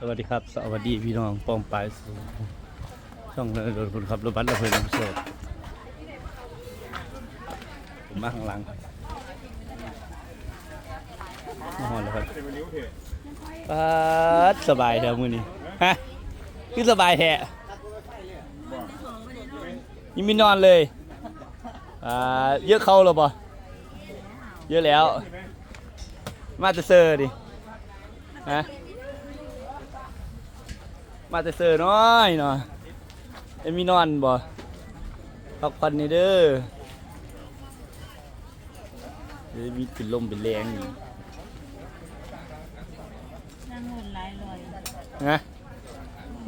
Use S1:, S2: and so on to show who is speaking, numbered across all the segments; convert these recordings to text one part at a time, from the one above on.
S1: สวัสดีครับ สวัสดีพี่น้องป้องปลายสูช่องโดนคนขับรถบัสระเพลินน้ำโชคผมมาข้างหลังมาหอนแล้วครับปัดสบายแท้มือนี้ฮะคือสบายแท้ยังไม่นอนเลยอ่าเยอะเข้าหรอปะเยอะแล้ว มาจะเซอร์ดิฮะ มาแต่เซอร์น้อยเนาะเอ็มมีนอนบ่พักผ่อนนี่เด้อเดี๋ยวมีเป็นลมเป็นแรงอยู่
S2: นั่งเงินหลายลอย
S1: นะ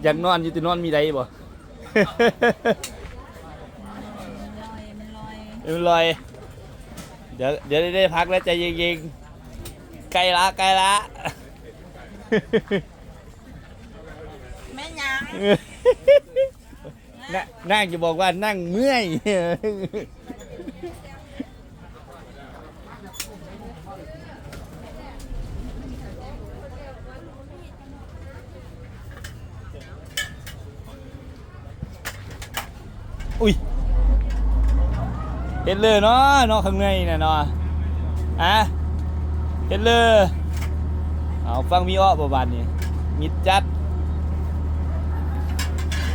S1: อยากนอนอยู่แต่นอนมีใดบ่
S2: ลอยมันลอย
S1: เอ็มลอย เดี๋ยวเดี๋ยวได้พักแล้วใจเย็นๆใกล้ละใกล้ละ
S2: แม่ยัง
S1: นั่งนั่งจะบอกว่านั่งเมื่อยอุ้ยเห็นเลยเนาะเนาะข้างในน่ะเนาะอะเห็นเลยเอาฟังมีอ้อประบาดนี่มิดจัด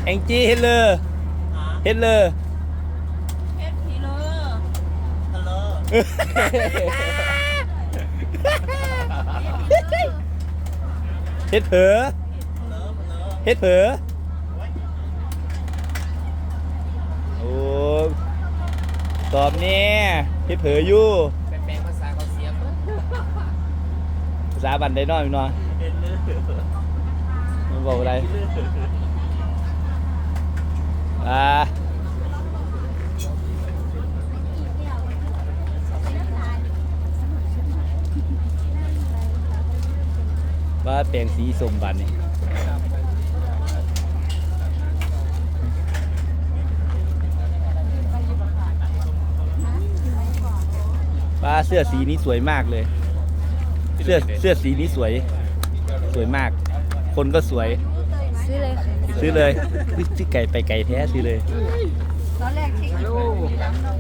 S1: แองจี้เห็นเลยเห็นเลย
S2: เพชรพีเลอร์ฮัลโหล
S1: เฮ็ดเผลอเฮ็ดเผลอโอ้ตอบเนี่ยเฮ็ดเผลออยู่
S3: เป็นแปลงภาษาเขาเสียปุ๊บ
S1: ภาษาบันได้น้อยพี่น้อยมันบอกอะไร อ่าว่าแปลงสีสมบันนี่ว่าเสื้อสีนี้สวยมากเลย เสื้อเสื้อสีนี้สวย สวยมาก คนก็สวย
S2: ซื้อเลยค่ะ
S1: ซื้อเลยอุ๊ยซื้อไก่ไปไก่แท้ซื้อเลย
S2: ตอนแรกที่อยู่หลังนม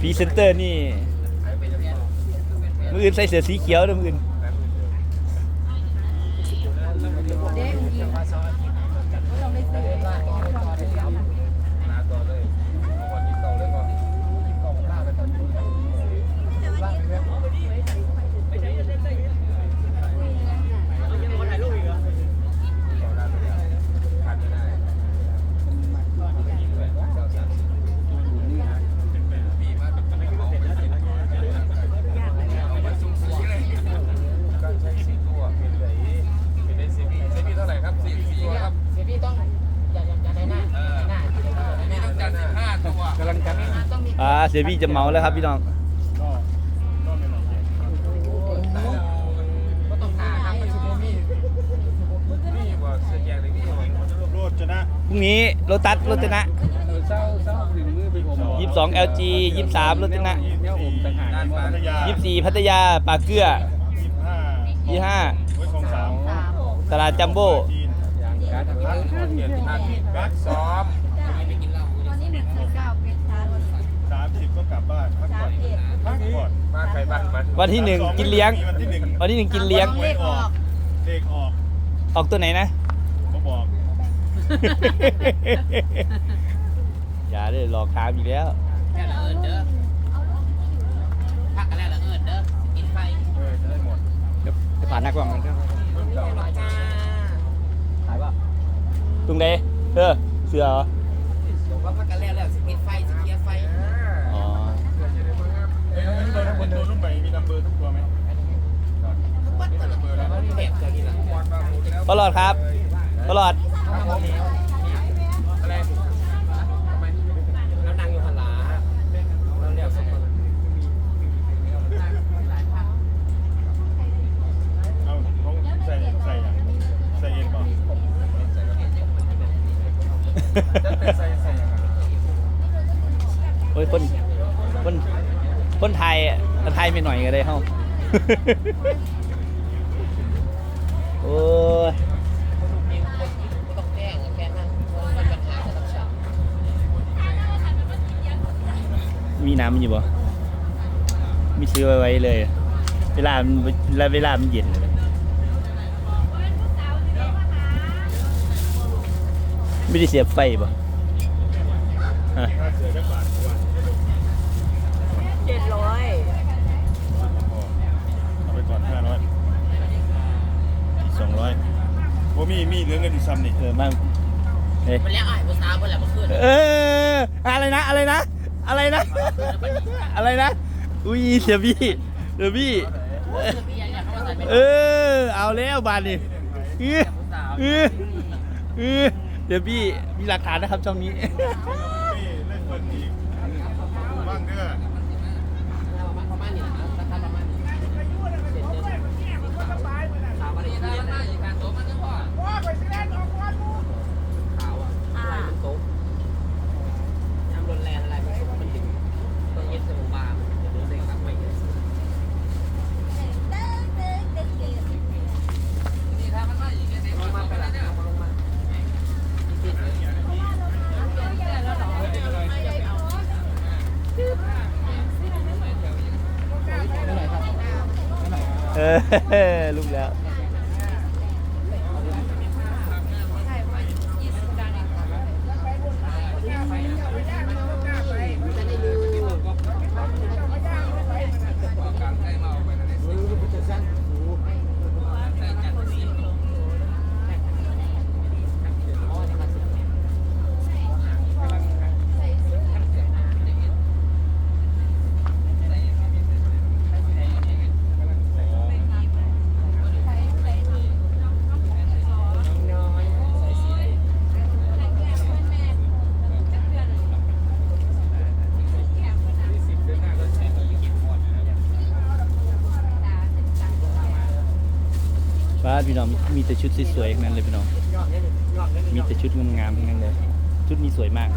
S1: พรีเซนเตอร์นี่มืออื่นใส่เสื้อสีเขียวนะมืออื่น
S2: เด้งยิงเราไม่ซื้อ
S3: นาต่อเลยวันนี้ต่อเลยก็ต่อหน้าไปตอนนี้ว่างเลยต่อหน้าไปแล้วขาดไม่ได้ปีมากเป็นเขาเอามาสูงสีเลยก็ใช้สีตัวเป็นไหนเป็นได้สีพีสีพีเท่าไหร่ครับสีสีครับ
S4: เสียพี่ต้องอย่าอย่าอย่าในหน้า
S3: เออ
S4: หน้า
S3: อันนี้ต้องจัดสิบห้าตัวกำลังจัด
S4: ต้องมี
S1: อ่า เสียบี้จะเมาแล้วครับพี่น้อง
S4: ก็ต้องหาครับมันจะมี
S3: นี่ว่าเสื้อแยงเลยนี่ว่า
S5: โรจนะ
S1: พรุ่งนี้โรตัสโรจนะ
S4: เศร้าเศร้าถึงมือไปผม
S1: 22 LG 23โรจนะ
S4: เนี่ยผมต่างหาก
S3: ด้านฟ้า
S5: พัทยา
S1: 24พัทยาปากเกลือ
S5: ยี่ห้า
S1: 25
S5: ไว้ของสาม
S1: ตลาดจัมโบ้
S5: จีน
S4: อ ก็
S3: ก
S5: ลับบ้านพักผ่อนพักผ่อน
S3: มาใครบ้านมัน
S1: วันที่หนึ่งกินเลี้ยง
S5: วันที่หนึ่ง
S1: วันที่หนึ่งกินเลี้ยง
S2: เลขออก
S5: เลขออก
S1: ออกตัวไหนนะ
S5: ก็บอก
S1: อย่าเลยหลอกถามอีกแล้ว
S4: แค่ละเอิญเด้อพักกันแล้วละเอิญเด้อกินไฟ
S5: เออจะได้หมด
S1: จะผ่านหน้ากล้องมัน
S4: จ้า
S1: ถ่ายป่ะตรงไหนเออเสือเหรอ
S4: บอกว่าพักกันแล้วแล้วสกินไฟสเกียร์ไฟ
S1: อ๋อ
S5: เอ้ ยนี่เบอร์ทั้งหมดตัวรุ่นใหม่มีนัมเบอร์ทุกตัวไหม
S4: ตละเบอร์แล้วตล
S1: อดครับ ตลอด
S3: อะไร
S4: แล้วนั่งอยู่หันหลังแล้วเรียกสมบัติ
S5: เอาเขาใส่ใส่อย่างใส่เองเปล่า
S3: ใส่ใส่ยังไง
S1: โอ้ยคนคนคนไทย ถ้าไทยไม่หน่อยก็ได้เฮาโอ้ยมีน้ำอยู่บ่มีซื้อไว้เลย เวลามันเวลามันเย็นไม่ได้เสียบไฟบ่
S5: มีมีเหลือเงินอีกซ้ำนี่
S1: เออมาเฮ้ย
S4: มันแล้วอะภาษาเมื่อไหร่เมื่อคืน
S1: เอออะไรนะอะไรนะ อะไรนะ อะไรนะ อุ้ยเสียบี้เสียบี้เออเอาแล้วบานนี่เออเออเออเดี๋ยวพี่มีหลักฐานนะครับช่องนี้
S5: นี่เล่นเปิดอีกบ้างเด้อ
S4: ประมาณนี้นะราคาประมาณนี้เจ็ดเดือนสามอะไรอย่างเงี้ยการโต๊ะมันจะพอขาวอะอะไรมันโต๊ะน้ำรุนแรงอะไรมันสุกมันถึงต้องยึดสมุนบาร์มันจะเดินได้ครับไม่เยอะนี่ถ้ามันมาอย่างเงี้ยลงมาไปแล้วลงมาติด
S1: เออ ลูกแล้ว พี่น้องมีแต่ชุดสวยๆทั้งนั้นเลยพี่น้องมีแต่ชุดงามๆทั้งนั้นเลยชุดนี้สวยมาก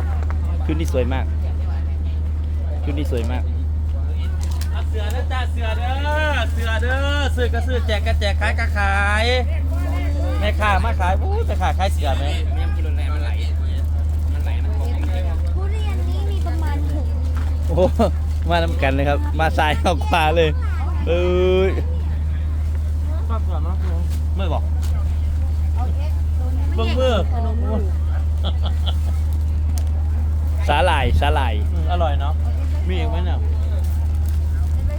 S1: ชุดนี้สวยมากชุดนี้สวยมาก
S6: เสือเด้อจ้าเสือเด้อเสือเด้อซื้อก็ซื้อแจกก็แจกขายก็ขายแม่ค้ามาขายอู้แต่ขาขายเสือไหม
S4: แม่กินรุนแรงมันไหลมันไหลมันคง
S7: ทุเรียนนี้มีประมาณหก
S1: โอ้โหมาน้ำกันเลยครับ มาซ้ายเข้าขวาเลยเอ้ย
S6: ชอบเสือ มากเลยเมื่อบอก
S7: เอาเอ็กซ์ตัวนี้
S6: เบิ่งมือ
S7: ขนมมือ
S1: สาหร่ายสาหร่าย
S6: อืมอร่อยเนาะมีอีกไหมเนี่ย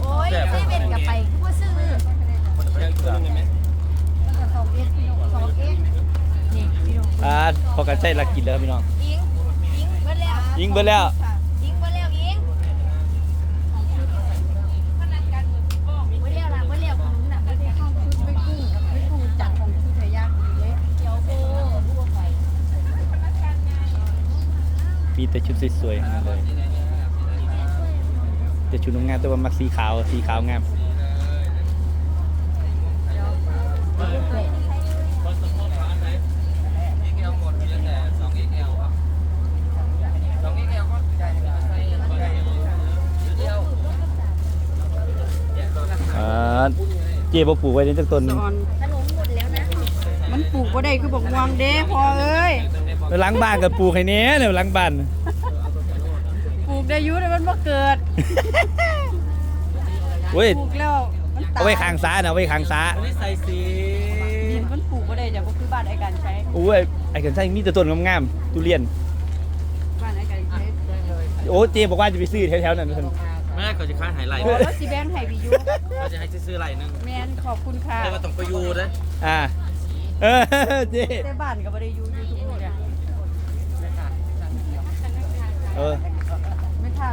S7: โอ้ยไม่เป็นกับไปคือว่าซื้อสองเอ็กซ์สองเอ็กซ์นี่พี่น้อง
S1: อ่าพอกันใช้หลักกินแล้วครับพี่น้อง
S7: อิงอิงเบิดแล้ว
S1: อิงเบิดแล้ว
S7: อิงเบิดแล้วอิงเบิดแล้วนะเบิดแล้วของหนูน่ะเบิดแล้วชุดไม่กุ้งไม่กุ้งจัดของชุดเธอยากดีเลยเดี๋ยวโบบัวไป
S1: มี แต่ชุดสวยๆทั้งนั้นเลยแต่ชุดงามแต่ว่ามักสีขาวสีขาวงาม
S4: XL หมดมีแต่สอง XL ครับสอง XL ก็ใหญ่ใส่เดียว
S1: อ่าเจ๊บปลูกไว้ในจักต้นหนึง
S7: ขนมหมดแล้วนะ
S2: มันปลูกบ่ได้คือบอกวางเด้พอเอ้ย
S1: หล้างบ้านกับปลูกให้เนี้ยเนี่ยหล้างบ้าน
S2: ปลูก ได้อยุ่แต่มันบ่เกิด
S1: เว้ย
S2: ปลูกแล้วมันตาย
S1: เอาไว้ข้างซ้ายนะเอาไว้ข้างซ้าย
S6: อันนี้ใส่สี
S2: ดินมันปลูกบ่ได้จ้ะบ่คือบ้านไอ้การใช้
S1: โอ้ยไอ้กันใช่มีแต่ต้นงามๆทุเรียน
S2: บ้านไอ้การใช้
S1: โอ้เจ๊บอกว่าจะไปซื้อแถวๆนั้นเพิ่น
S6: แม่ก็จะขายหายไหล
S2: โอ้แล้วสิแบ่งให้พี่อยู่
S6: ก็จะให้ซื้อไหลนึง
S2: แม่นขอบคุณค่ะ
S6: แต่ว่าต้องไปอยู่นะ
S1: อ่าเออเจ๊
S2: แต่บ้านก็บ่ได้อยู่อยู่ทุกมื้อเนี่ย
S1: เออ
S2: ไม่ท่า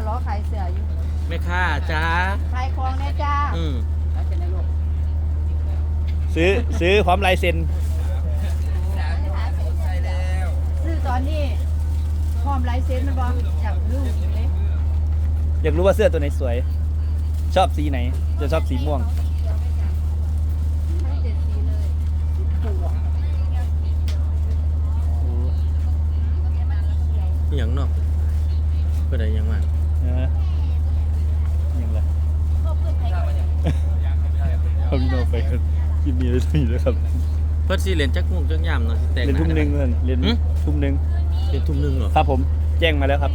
S2: ล้อขายเสื้ออยู่
S6: แม่ค้าจ้า
S2: ขายของแน่จ้า
S6: อืม
S1: ซื้อซื้อพร้อมลายเซ็น
S2: ซื้อตอนนี้พร้อมลายเซ็นมันบ่อยากรู้เลย
S1: อยากรู้ว่าเสื้อตัวไหนสวย ชอบสีไหน จะชอบสีม่วง
S2: ทั้งเจ็ดสีเลย
S6: อหย่างเนาะเพื่อใดอยังมา
S1: เออยังไงเอาพี่โนไปกันคลิปนี้เลยทีแล้วครับ
S6: เพื่อสีเหรียญจักม่วงจักยามเนาะสิแตก
S1: เรียนทุ่มหนึ่งเพื่อนเรียน
S6: หึ
S1: ทุ่มหนึ่ง
S6: เหรียญทุ่มหนึงเหรอ
S1: ครับผมแจ้งมาแล้วครับ